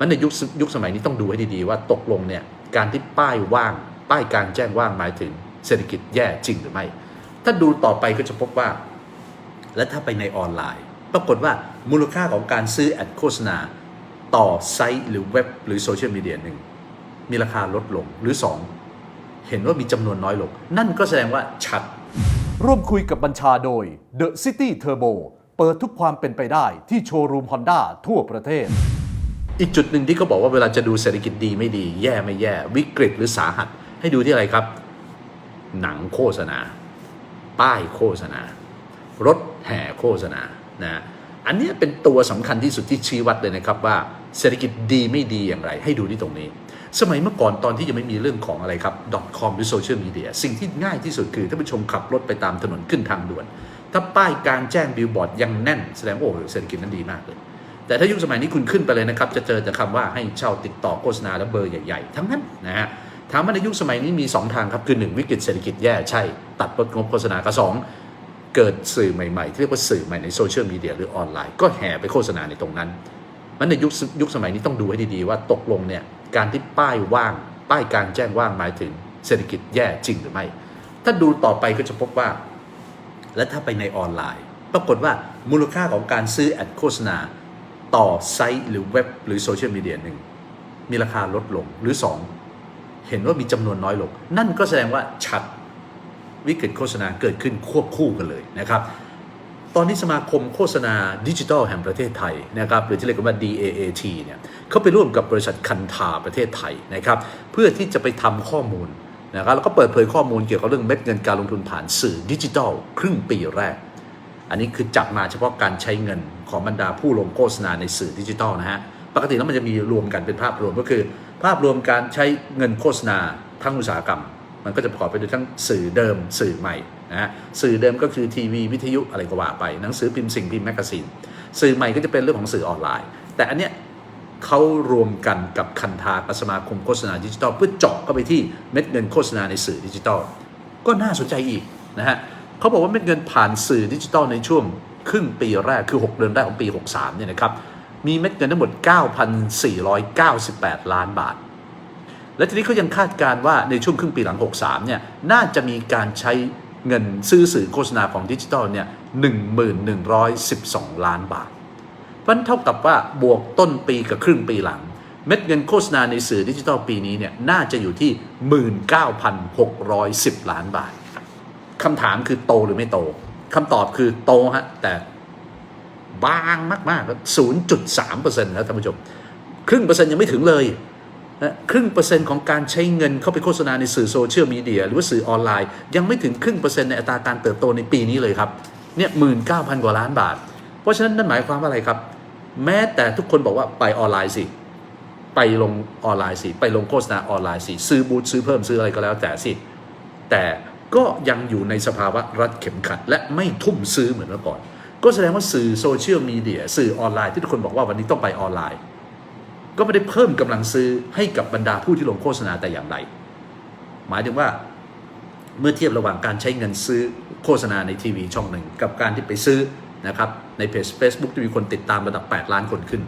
มันในยุคสยุคสมัยนี้ต้องดูให้ดีๆ ว่าตกลงเนี่ยการที่ป้ายว่าง ป้ายการแจ้งว่างหมายถึงเศรษฐกิจแย่จริงหรือไม่ ถ้าดูต่อไปก็จะพบว่า และถ้าไปในออนไลน์ ปรากฏว่ามูลค่าของการซื้อแอดโฆษณา ต่อไซต์หรือเว็บหรือโซเชียลมีเดียหนึ่งมีราคาลดลงหรือ 2 เห็นว่ามีจำนวนน้อยลง นั่นก็แสดงว่าชัด ร่วมคุยกับบัญชาโดย The City Turbo เปิดทุกความเป็นไปได้ที่โชว์รูม Honda ทั่วประเทศ อีกจุดหนึ่งที่เขาบอกว่าเวลาจะดูเศรษฐกิจดีไม่ดี แย่ไม่แย่วิกฤตหรือสาหัส ให้ดูที่อะไรครับ หนังโฆษณา ป้ายโฆษณา รถแห่โฆษณานะอันนี้เป็นตัวสำคัญที่สุดที่ชี้วัดเลยนะครับว่าเศรษฐกิจดีไม่ดีอย่างไร ให้ดูที่ตรงนี้ สมัยเมื่อก่อนตอนที่ยังไม่มีเรื่องของอะไรครับ .com หรือโซเชียลมีเดียสิ่งที่ง่ายที่สุดคือท่านผู้ชมขับรถไปตามถนนขึ้นทางด่วน ถ้าป้ายกลางแจ้งบิลบอร์ดยังแน่นแสดงว่าโอ้เศรษฐกิจนั้นดีมากเลย แต่ถ้ายุคสมัยนี้คุณขึ้นไปเลยนะครับ จะเจอแต่คำว่าให้เช่าติดต่อโฆษณาและเบอร์ใหญ่ๆ ทั้งนั้นนะฮะถามว่าในยุคสมัยนี้มี 2 ทางครับ คือ 1 วิกฤตเศรษฐกิจแย่ใช่ ตัดลดงบโฆษณากับสองเกิดสื่อใหม่ๆ ที่เรียกว่าสื่อใหม่ในโซเชียลมีเดียหรือออนไลน์ ก็แห่ไปโฆษณาในตรงนั้น มันในยุคยุคสมัยนี้ต้องดูให้ดีๆว่าตกลงเนี่ยการที่ป้ายว่าง ป้ายการแจ้งว่างหมายถึงเศรษฐกิจแย่จริงหรือไม่ ถ้าดูต่อไปก็จะพบว่า และถ้าไปในออนไลน์ ปรากฏว่ามูลค่าของการซื้อแอดโฆษณา ต่อไซต์หรือเว็บหรือโซเชียลมีเดียหนึ่งมีราคาลดลงหรือ 2 เห็นว่ามีจำนวนน้อยลง นั่นก็แสดงว่าชัดวิกฤตโฆษณาเกิดขึ้นควบคู่กันเลยนะครับ ตอนนี้สมาคมโฆษณาดิจิทัลแห่งประเทศไทยนะครับหรือที่เรียกว่า DAAT เนี่ยเขาไปร่วมกับบริษัทคันธาประเทศไทยนะครับเพื่อที่จะไปทำข้อมูลนะครับแล้วก็เปิดเผยข้อมูลเกี่ยวกับเรื่องเม็ดเงินการลงทุนผ่านสื่อดิจิทัลครึ่งปีแรก อันนี้คือจับมาเฉพาะการใช้เงินของบรรดาผู้ลงโฆษณาในสื่อดิจิทัลนะฮะปกติแล้วมันจะมีรวมกันเป็นภาพรวมก็คือ ภาพรวมการใช้เงินโฆษณาทั้งอุตสาหกรรม มันก็จะประกอบไปด้วยทั้งสื่อเดิม สื่อใหม่นะฮะสื่อเดิมก็คือทีวีวิทยุอะไรก็ว่าไปหนังสือพิมพ์สิ่งพิมพ์แมกกาซีนสื่อใหม่ก็จะเป็นเรื่องของสื่อออนไลน์ แต่อันเนี้ยเขารวมกันกับคันธากสมาคมโฆษณาดิจิทัลเพื่อเจาะเข้าไปที่เม็ดเงินโฆษณาในสื่อดิจิทัลก็น่าสนใจอีกนะฮะ เขาบอกว่าเม็ดเงินผ่านสื่อดิจิทัลในช่วงครึ่งปีแรกคือ 6 เดือนแรกของปี 63เนี่ยนะครับมีเม็ดเงินทั้งหมด 9,498 ล้านบาท และทีนี้เขายังคาดการณ์ว่าในช่วงครึ่งปีหลัง 63เนี่ยน่าจะมีการใช้เงินซื้อสื่อโฆษณาของดิจิทัลเนี่ย1112 ล้านบาทเพราะฉะนั้นเท่ากับว่าบวกต้นปีกับครึ่งปีหลัง เม็ดเงินโฆษณาในสื่อดิจิทัลปีนี้เนี่ยน่าจะอยู่ที่ 19,610 ล้านบาท คำถามคือโตหรือไม่โตคำตอบคือโตฮะแต่บางมากๆศูนย์จุดสามเปอร์เซ็นต์แล้วท่านผู้ชมครึ่งเปอร์เซ็นต์ยังไม่ถึงเลยนะครึ่งเปอร์เซ็นต์ของการใช้เงินเข้าไปโฆษณาในสื่อโซเชียลมีเดียหรือว่าสื่อออนไลน์ ยังไม่ถึงครึ่งเปอร์เซ็นต์ในอัตราการเติบโตในปีนี้เลยครับเนี่ยหมื่นเก้าพันกว่าล้านบาท เพราะฉะนั้นนั่นหมายความว่าอะไรครับ แม้แต่ทุกคนบอกว่าไปออนไลน์สิไปลงออนไลน์สิไปลงโฆษณาออนไลน์สิซื้อบูธซื้อเพิ่มซื้ออะไรก็แล้วแต่สิแต่ ก็ยังอยู่ในสภาวะรัดเข็มขัด และไม่ทุ่มซื้อเหมือนเมื่อก่อน ก็แสดงว่าสื่อโซเชียลมีเดียสื่อออนไลน์ที่ทุกคนบอกว่าวันนี้ต้องไปออนไลน์ ก็ไม่ได้เพิ่มกำลังซื้อให้กับบรรดาผู้ที่ลงโฆษณาแต่อย่างใดหมายถึงว่าเมื่อเทียบระหว่างการใช้เงินซื้อโฆษณาในทีวีช่องหนึ่ง กับการที่ไปซื้อนะครับในเพจ Facebook ที่มีคนติดตามระดับ 8 ล้านคนขึ้น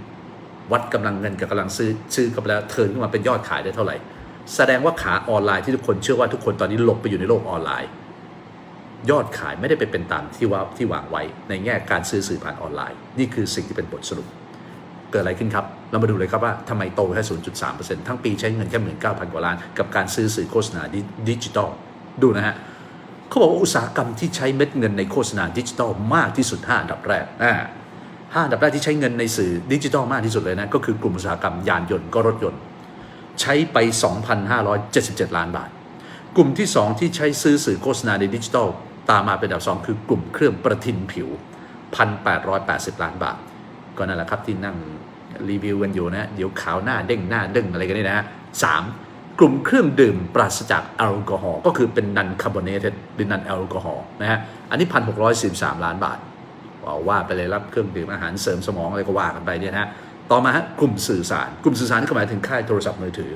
วัดกำลังเงินกับกำลังซื้อซื้อกับแล้วเทิร์นขึ้นมาเป็นยอดขายได้เท่าไหร่ แสดงว่าขาออนไลน์ที่ทุกคนเชื่อว่าทุกคนตอนนี้หลบไปอยู่ในโลกออนไลน์ ยอดขายไม่ได้ไปเป็นตามที่ว่าที่วางไว้ในแง่การซื้อสื่อผ่านออนไลน์ นี่คือสิ่งที่เป็นบทสรุป เกิดอะไรขึ้นครับ เรามาดูเลยครับว่าทำไมโตแค่ 0.3%ทั้งปีใช้เงินแค่19,000 กว่าล้าน กับการซื้อสื่อโฆษณาดิดิจิตอลดูนะฮะเขาบอกว่าอุตสาหกรรมที่ใช้เม็ดเงินในโฆษณาดิจิตอลมากที่สุด5อันดับแรกอ่าห้าอันดับแรกที่ใช้เงินในสื่อดิจิตอลมากที่สุดเลยนะก็คือกลุ่มอุตสาหกรรมยานยนต์ก็รถยนต์ ใช้ไป 2,577 ล้านบาท กลุ่มที่ 2 ที่ใช้ซื้อสื่อโฆษณาในดิจิทัล ตามมาเป็นอันดับ 2 คือกลุ่มเครื่องประทินผิว 1,880 ล้านบาท ก็นั่นแหละครับที่นั่งรีวิวกันอยู่นะ เดี๋ยวขาวหน้าเด้งหน้าเด้งอะไรกันนี่นะฮะสามกลุ่มเครื่องดื่มปราศจากแอลกอฮอล์ก็คือเป็นนันคาร์บอเนตหรือนันแอลกอฮอล์นะฮะอันนี้ 1,643 ล้านบาทว่าว่าไปเลยรับเครื่องดื่มอาหารเสริมสมองอะไรก็ว่ากันไปเนี่ยนะฮะ ต่อมาฮะกลุ่มสื่อสาร กลุ่มสื่อสารนี่ก็หมายถึงค่ายโทรศัพท์มือถือ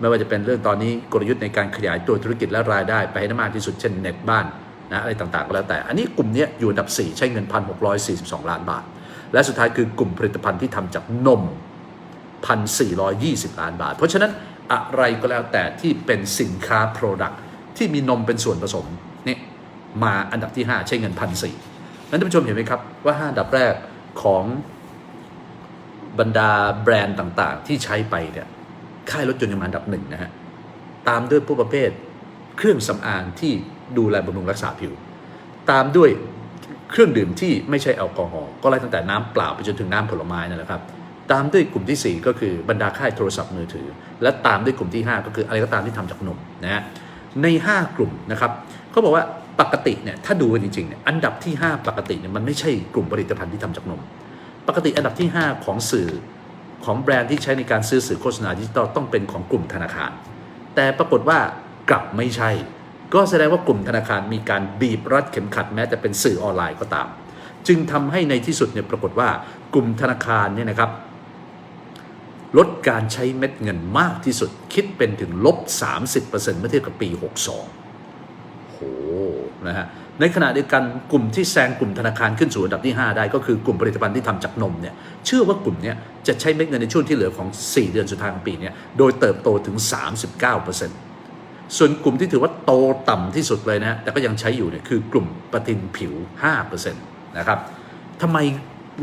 ไม่ว่าจะเป็นเรื่องตอนนี้กลยุทธ์ในการขยายตัวธุรกิจและรายได้ไปให้ได้มากที่สุดเช่นเน็ตบ้านนะอะไรต่างๆก็แล้วแต่ อันนี้กลุ่มนี้อยู่อันดับ 4 ใช้เงิน 1,642 ล้านบาท และสุดท้ายคือกลุ่มผลิตภัณฑ์ที่ทำจากนม 1,420 ล้านบาท เพราะฉะนั้นอะไรก็แล้วแต่ที่เป็นสินค้า Product ที่มีนมเป็นส่วนผสมนี่มาอันดับที่ 5 ใช้เงินพันสี่นั้นท่านผู้ชมเห็นไหมครับว่า 5 อันดับแรกของ บรรดาแบรนด์ต่างๆ ที่ใช้ไปเนี่ยค่ายรถยนต์ยังมาอันดับหนึ่งนะฮะ ตามด้วยผู้ประเภทเครื่องสำอางที่ดูแลบำรุงรักษาผิว ตามด้วยเครื่องดื่มที่ไม่ใช่แอลกอฮอล์ก็ไล่ตั้งแต่น้ำเปล่าไปจนถึงน้ำผลไม้นั่นแหละครับ ตามด้วยกลุ่มทีสี่ 4 ก็คือบรรดาค่ายโทรศัพท์มือถือ และตามด้วยกลุ่มที่ 5 ก็คืออะไรก็ตามที่ทำจากนมนะฮะใน 5 กลุ่มนะครับเขาบอกว่าปกติเนี่ยถ้าดูกันจริงๆเนี่ยอันดับที่ 5 ปกติเนี่ยมันไม่ใช่กลุ่มผลิตภัณฑ์ที่ทำจากนม ปกติอันดับที่ 5 ของสื่อของแบรนด์ที่ใช้ในการซื้อสื่อโฆษณาดิจิตอลต้องเป็นของกลุ่มธนาคาร แต่ปรากฏว่ากลับไม่ใช่ ก็แสดงว่ากลุ่มธนาคารมีการบีบรัดเข็มขัดแม้แต่เป็นสื่อออนไลน์ก็ตาม จึงทำให้ในที่สุดเนี่ยปรากฏว่ากลุ่มธนาคารเนี่ยนะครับ ลดการใช้เม็ดเงินมากที่สุดคิดเป็นถึงลบ 30%เมื่อเทียบกับปี 62โหนะฮะ ในขณะเดียวกันกลุ่มที่แซงกลุ่มธนาคารขึ้นสู่อันดับที่ 5 ได้ก็คือกลุ่มผลิตภัณฑ์ที่ทำจากนมเนี่ยเชื่อว่ากลุ่มเนี้ยจะใช้เม็ดเงินในช่วงที่เหลือของ 4 เดือนสุดท้ายของปีเนี้ยโดยเติบโตถึง 39%ส่วนกลุ่มที่ถือว่าโตต่ำที่สุดเลยนะแต่ก็ยังใช้อยู่เนี่ยคือกลุ่มปฏินผิว 5%นะครับทำไม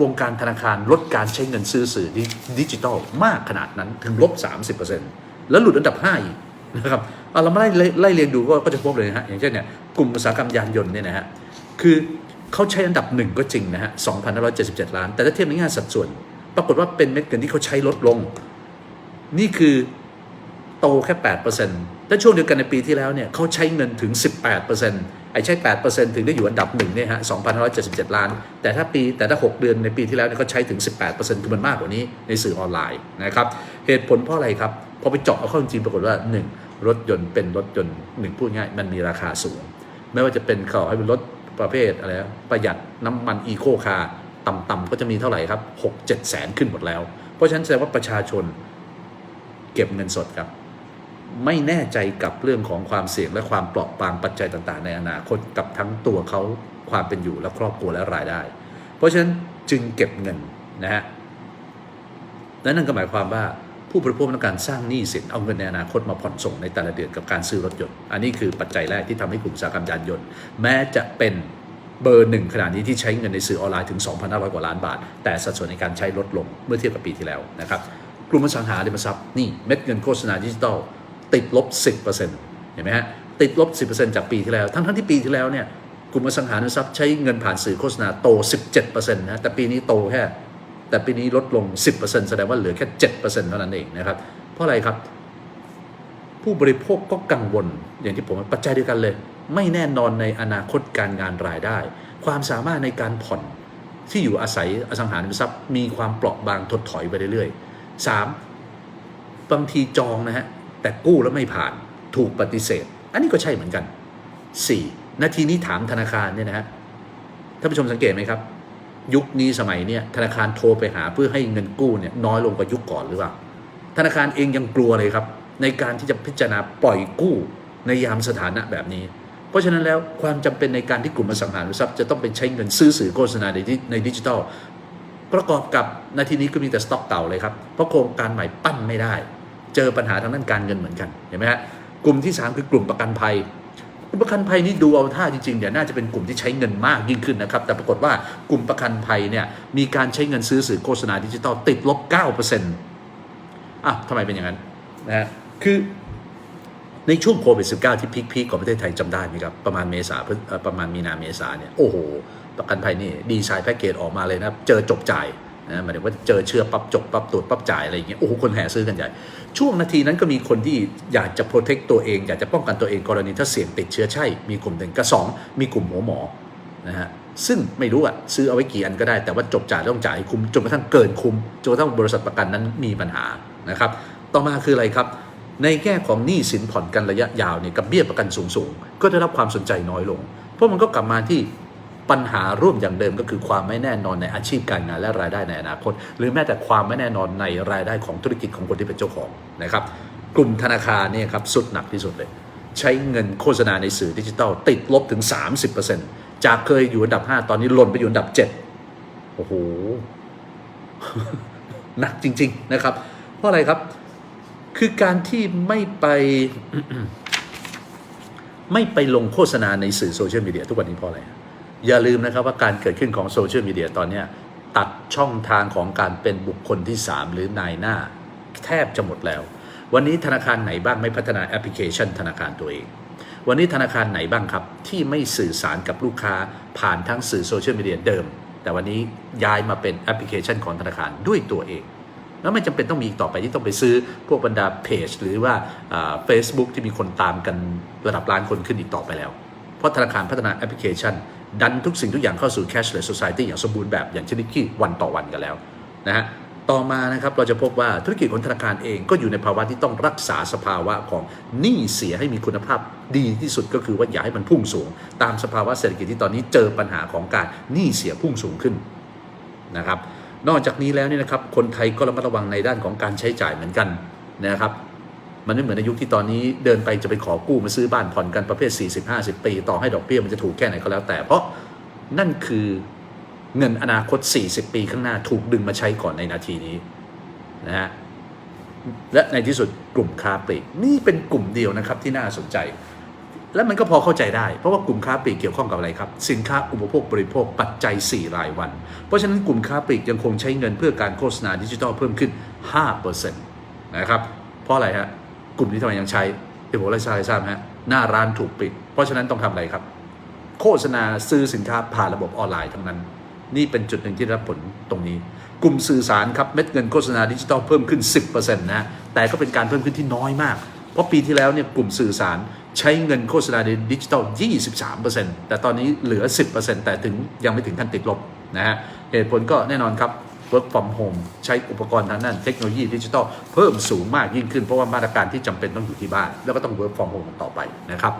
วงการธนาคารลดการใช้เงินซื้อสื่อดิจิทัลมากขนาดนั้นถึงลบ 30%แล้วหลุดอันดับ 5 อีกนะครับ เอาเรามาไล่ไล่เรียงดูก็ก็จะพบเลยนะฮะอย่างเช่นเนี่ยกลุ่มอุตสาหกรรมยานยนต์เนี่ยนะฮะคือเขาใช้อันดับหนึ่งก็จริงนะฮะ2,577 ล้าน แต่ถ้าเทียบในแง่สัดส่วน ปรากฏว่าเป็นเม็ดเงินที่เขาใช้ลดลง นี่คือโตแค่8%และช่วงเดียวกันในปีที่แล้วเนี่ยเขาใช้เงินถึง 18%ไอ้ใช้ 8%ถึงได้อยู่อันดับหนึ่งเนี่ยฮะ2,177 ล้าน แต่ถ้าปีแต่ถ้า 6 เดือนในปีที่แล้วเนี่ยเขาใช้ถึง 18%คือมันมากกว่านี้ในสื่อออนไลน์นะครับ เหตุผลเพราะอะไรครับ พอไปเจาะเอาข้าจริงปรากฏว่า 1 รถยนต์เป็นรถยนต์หนึ่งพูดง่ายมันมีราคาสูง ไม่ว่าจะเป็นเขาให้เป็นรถประเภทอะไรประหยัดน้ำมันอีโคคาร์ต่ำๆก็จะมีเท่าไหร่ครับ6-7แสนขึ้นหมดแล้ว เพราะฉะนั้นแสดงว่าประชาชนเก็บเงินสดครับ ไม่แน่ใจกับเรื่องของความเสี่ยงและความเปราะบางปัจจัยต่างๆ ในอนาคตกับทั้งตัวเขาความเป็นอยู่และครอบครัวและรายได้ เพราะฉะนั้นจึงเก็บเงินนะฮะและนั่นก็หมายความว่า ผู้บริโภคต้องการสร้างหนี้สินเอาเงินในอนาคตมาผ่อนส่งในแต่ละเดือนกับการซื้อรถยนต์ อันนี้คือปัจจัยแรกที่ทำให้กลุ่มอุตสาหกรรมยานยนต์ แม้จะเป็นเบอร์หนึ่งขนาดนี้ที่ใช้เงินในสื่อออนไลน์ถึง 2,500 กว่าล้านบาท แต่สัดส่วนในการใช้ลดลงเมื่อเทียบกับปีที่แล้วนะครับ กลุ่มอสังหาริมทรัพย์นี่เม็ดเงินโฆษณาดิจิทัลติดลบ 10%เห็นไหมฮะติดลบ 10%จากปีที่แล้ว ทั้งทั้งที่ปีที่แล้วเนี่ยกลุ่มอสังหาริมทรัพย์ใช้เงินผ่านสื่อโฆษณาโต 17%นะแต่ปีนี้โตแค่ แต่ปีนี้ลดลง 10%แสดงว่าเหลือแค่ 7%เท่านั้นเองนะครับ เพราะอะไรครับ ผู้บริโภคก็กังวล อย่างที่ผมปัจจัยเดียวกันเลย ไม่แน่นอนในอนาคตการงานรายได้ ความสามารถในการผ่อนที่อยู่อาศัยอสังหาริมทรัพย์ มีความเปราะบางถดถอยไปเรื่อยๆสามบางทีจองนะฮะแต่กู้แล้วไม่ผ่านถูกปฏิเสธ อันนี้ก็ใช่เหมือนกันสี่นาทีนี้ถามธนาคารเนี่ยนะฮะท่านผู้ชมสังเกตไหมครับ ยุคนี้สมัยเนี่ยธนาคารโทรไปหาเพื่อให้เงินกู้เนี่ยน้อยลงกว่ายุคก่อนหรือเปล่าธนาคารเองยังกลัวเลยครับ ในการที่จะพิจารณาปล่อยกู้ในยามสถานะแบบนี้ เพราะฉะนั้นแล้วความจำเป็นในการที่กลุ่มอสังหาริมทรัพย์จะต้องเป็นใช้เงินซื้อสื่อโฆษณาในในดิจิทัลประกอบกับนาทีนี้ก็มีแต่สต็อกเก่าเลยครับเพราะโครงการใหม่ปั้นไม่ได้ เจอปัญหาทางด้านการเงินเหมือนกันเห็นไหมฮะกลุ่มที่ 3 คือกลุ่มประกันภัย ประกันภัยนี่ดูเอาท่าจริงๆเดี๋ยวน่าจะเป็นกลุ่มที่ใช้เงินมากยิ่งขึ้นนะครับ แต่ปรากฏว่ากลุ่มประกันภัยเนี่ยมีการใช้เงินซื้อสื่อโฆษณาดิจิทัลติดลบ 9%อะทำไมเป็นอย่างนั้นนะฮะคือในช่วงโควิด -19 ที่พีคๆของประเทศไทยจำได้ไหมครับ ประมาณเมษาประมาณมีนาเมษาเนี่ยโอ้โห ประกันภัยนี่ดีไซน์แพ็กเกจออกมาเลยนะ เจอจบจ่าย นะหมายถึงว่าเจอเชื่อปั๊บจบปั๊บตรวจปั๊บจ่ายอะไรอย่างเงี้ยโอ้โหคนแห่ซื้อกันใหญ่ ช่วงนาทีนั้นก็มีคนที่อยากจะโปรเทคตัวเอง อยากจะป้องกันตัวเองกรณีถ้าเสี่ยงติดเชื้อใช่ มีกลุ่มหนึ่งกับสองมีกลุ่มหัวหมอนะฮะซึ่งไม่รู้อะซื้อเอาไว้กี่อันก็ได้แต่ว่าจบจ่ายต้องจ่ายคุ้มจนกระทั่งเกินคุ้มจนกระทั่งบริษัทประกันนั้นมีปัญหานะครับต่อมาคืออะไรครับ ในแง่ของหนี้สินผ่อนกันระยะยาวเนี่ยกับเบี้ยประกันสูงๆก็ได้รับความสนใจน้อยลง เพราะมันก็กลับมาที่ ปัญหาร่วมอย่างเดิมก็คือความไม่แน่นอนในอาชีพการงานและรายได้ในอนาคต หรือแม้แต่ความไม่แน่นอนในรายได้ของธุรกิจของคนที่เป็นเจ้าของนะครับกลุ่มธนาคารเนี่ยครับสุดหนักที่สุดเลย ใช้เงินโฆษณาในสื่อดิจิทัลติดลบถึง 30%จากเคยอยู่อันดับ 5 ตอนนี้ล่นไปอยู่อันดับ 7 โอ้โหหนักจริง ๆนะครับ เพราะอะไรครับคือการที่ไม่ไปไม่ไปลงโฆษณาในสื่อโซเชียลมีเดียทุกวันนี้เพราะอะไร อย่าลืมนะครับว่าการเกิดขึ้นของโซเชียลมีเดียตอนนี้ตัดช่องทางของการเป็นบุคคลที่ 3 หรือนายหน้า แทบจะหมดแล้ว วันนี้ธนาคารไหนบ้างไม่พัฒนาแอปพลิเคชันธนาคารตัวเอง วันนี้ธนาคารไหนบ้างครับ ที่ไม่สื่อสารกับลูกค้าผ่านทั้งสื่อโซเชียลมีเดียเดิม แต่วันนี้ย้ายมาเป็นแอปพลิเคชันของธนาคารด้วยตัวเอง แล้วไม่จำเป็นต้องมีอีกต่อไปที่ต้องไปซื้อพวกบรรดาเพจหรือว่าเฟซบุ๊กที่มีคนตามกันระดับล้านคนขึ้นอีกต่อไปแล้ว เพราะธนาคารพัฒนาแอปพลิเคชัน ดันทุกสิ่งทุกอย่างเข้าสู่ cashless society อย่างสมบูรณ์แบบอย่างชนิดที่วันต่อวันกันแล้วนะฮะต่อมานะครับเราจะพบว่าธุรกิจของธนาคารเองก็อยู่ในภาวะที่ต้องรักษาสภาวะของหนี้เสียให้มีคุณภาพดีที่สุดก็คือว่าอย่าให้มันพุ่งสูง ตามสภาวะเศรษฐกิจที่ตอนนี้เจอปัญหาของการหนี้เสียพุ่งสูงขึ้นนะครับนอกจากนี้แล้วเนี่ยนะครับคนไทยก็ระมัดระวังในด้านของการใช้จ่ายเหมือนกันนะครับ มันไม่เหมือนในยุคที่ตอนนี้เดินไปจะไปขอกู้มาซื้อบ้านผ่อนกันประเภท 40-50 ปี ต่อให้ดอกเบี้ยมันจะถูกแค่ไหนก็แล้วแต่ เพราะนั่นคือเงินอนาคต 40 ปีข้างหน้าถูกดึงมาใช้ก่อนในนาทีนี้นะฮะและในที่สุดกลุ่มค้าปลีกนี่เป็นกลุ่มเดียวนะครับที่น่าสนใจ และมันก็พอเข้าใจได้ เพราะว่ากลุ่มค้าปลีกเกี่ยวข้องกับอะไรครับ สินค้าอุปโภคบริโภคปัจจัย 4 รายวัน เพราะฉะนั้นกลุ่มค้าปลีกยังคงใช้เงินเพื่อการโฆษณาดิจิทัลเพิ่มขึ้น 5%นะครับเพราะอะไรฮะ กลุ่มนี้ทำไมยังใช้เดี๋ยวผมเล่าให้ทราบให้ทราบฮะหน้าร้านถูกปิด เพราะฉะนั้นต้องทำอะไรครับ โฆษณาซื้อสินค้าผ่านระบบออนไลน์ทั้งนั้น นี่เป็นจุดหนึ่งที่รับผลตรงนี้ กลุ่มสื่อสารครับเม็ดเงินโฆษณาดิจิทัลเพิ่มขึ้น 10%นะฮะแต่ก็เป็นการเพิ่มขึ้นที่น้อยมาก เพราะปีที่แล้วเนี่ยกลุ่มสื่อสารใช้เงินโฆษณาในดิจิทัล23%แต่ตอนนี้เหลือ 10%แต่ถึงยังไม่ถึงขั้นติดลบนะฮะเหตุผลก็แน่นอนครับ work from home ใช้อุปกรณ์ทางด้านเทคโนโลยีดิจิทัลเพิ่มสูงมากยิ่งขึ้นเพราะว่ามาตรการที่จำเป็นต้องอยู่ที่บ้าน แล้วก็ต้อง work from home ต่อไปนะครับ